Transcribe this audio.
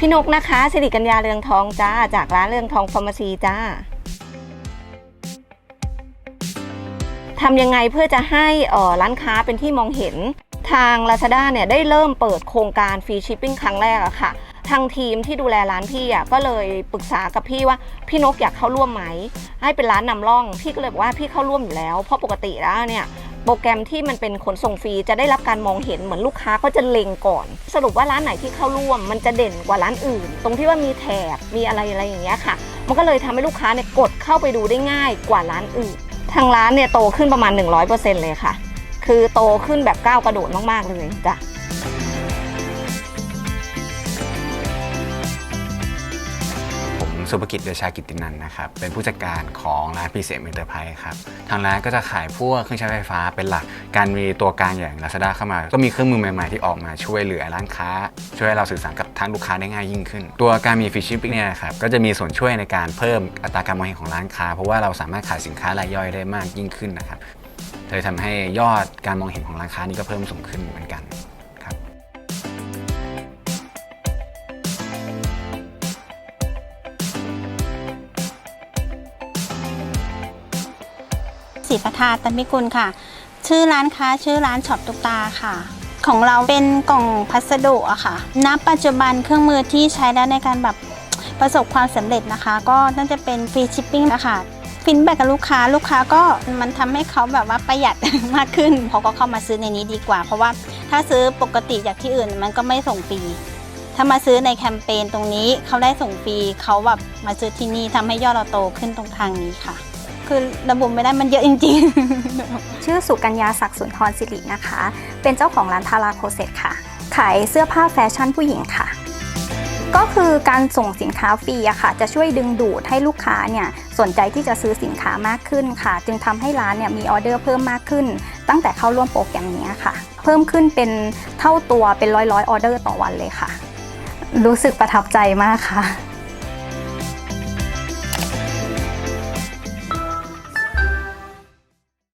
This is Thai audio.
พี่นกนะคะสิริกัญญาเรืองทองจ้า จากร้านเรืองทองฟาร์มาซีจ้าทำยังไงเพื่อจะให้ออร้านค้าเป็นที่มองเห็นทาง Lazada เนี่ยได้เริ่มเปิดโครงการฟรีชิปปิ้งครั้งแรกอะค่ะ ทางทีมที่ดูแลร้านพี่อะก็เลยปรึกษากับพี่ว่าพี่นกอยากเข้าร่วมไหม ให้เป็นร้านนำร่อง พี่ก็เลยบอกว่าพี่เข้าร่วมอยู่แล้ว เพราะปกติแล้วเนี่ย โปรแกรมที่มันเป็นขนส่งฟรีจะได้รับการมองเห็นเหมือนลูกค้าก็จะเล็งก่อน สรุปว่าร้านไหนที่เข้าร่วม มันจะเด่นกว่าร้านอื่น ตรงที่ว่ามีแถบมีอะไรอะไรอย่างเงี้ยค่ะ มันก็เลยทำให้ลูกค้าเนี่ยกดเข้าไปดูได้ง่ายกว่าร้านอื่น ทางร้านเนี่ยโตขึ้นประมาณ 100%เลยค่ะ คือโตขึ้นแบบก้าวกระโดดมากๆเลยจ้ะ สุภกิจเดชากิตินันนะครับ เป็นผู้จัดการของร้านพีเซมเอ็นเตอร์ไพรส์ครับ ทางร้านก็จะขายพวกเครื่องใช้ไฟฟ้าเป็นหลัก การมีตัวกลางอย่าง Lazada เข้ามา ก็มีเครื่องมือใหม่ๆที่ออกมาช่วยเหลือร้านค้า ช่วยให้เราสื่อสารกับทางลูกค้าได้ง่ายยิ่งขึ้น ตัวการมีฟิชชิ p ปิ้งเนี่ยครับ ก็จะมีส่วนช่วยในการเพิ่มอัตราการมองเห็นของร้านค้า เพราะว่าเราสามารถขายสินค้ารายย่อยได้มากยิ่งขึ้นนะครับเลยทำให้ยอดการมองเห็นของร้านค้านี่ก็เพิ่มสูงขึ้นเหมือนกัน ศรีประทาตันพิกุลค่ะ ชื่อร้านค้าชื่อร้านช็อปตุกตาค่ะ ของเราเป็นกล่องพัสดุอะค่ะณปัจจุบันเครื่องมือที่ใช้แล้วในการแบบประสบความสำเร็จนะคะ ก็น่าจะเป็นฟรีชิปปิ้งนะคะฟินแบกกับลูกค้าลูกค้าก็มันทำให้เขาแบบว่าประหยัดมากขึ้นเขาก็เข้ามาซื้อในนี้ดีกว่า เพราะว่าถ้าซื้อปกติจากที่อื่นมันก็ไม่ส่งฟรีถ้ามาซื้อในแคมเปญตรงนี้เขาได้ส่งฟรีเขาแบบมาซื้อที่นี่ทำให้ยอดเราโตขึ้นตรงทางนี้ค่ะ คือระบุไม่ได้มันเยอะจริงๆ ชื่อสุกัญญาศักดิ์สุนทรสิรินะคะ เป็นเจ้าของร้านทาราโคเซตค่ะ ขายเสื้อผ้าแฟชั่นผู้หญิงค่ะ ก็คือการส่งสินค้าฟรีอะค่ะ จะช่วยดึงดูดให้ลูกค้าเนี่ยสนใจที่จะซื้อสินค้ามากขึ้นค่ะ จึงทำให้ร้านเนี่ยมีออเดอร์เพิ่มมากขึ้น ตั้งแต่เข้าร่วมโปรแกรมนี้ค่ะ เพิ่มขึ้นเป็นเท่าตัวเป็นร้อยร้อยๆออเดอร์ต่อวันเลยค่ะ รู้สึกประทับใจมากค่ะ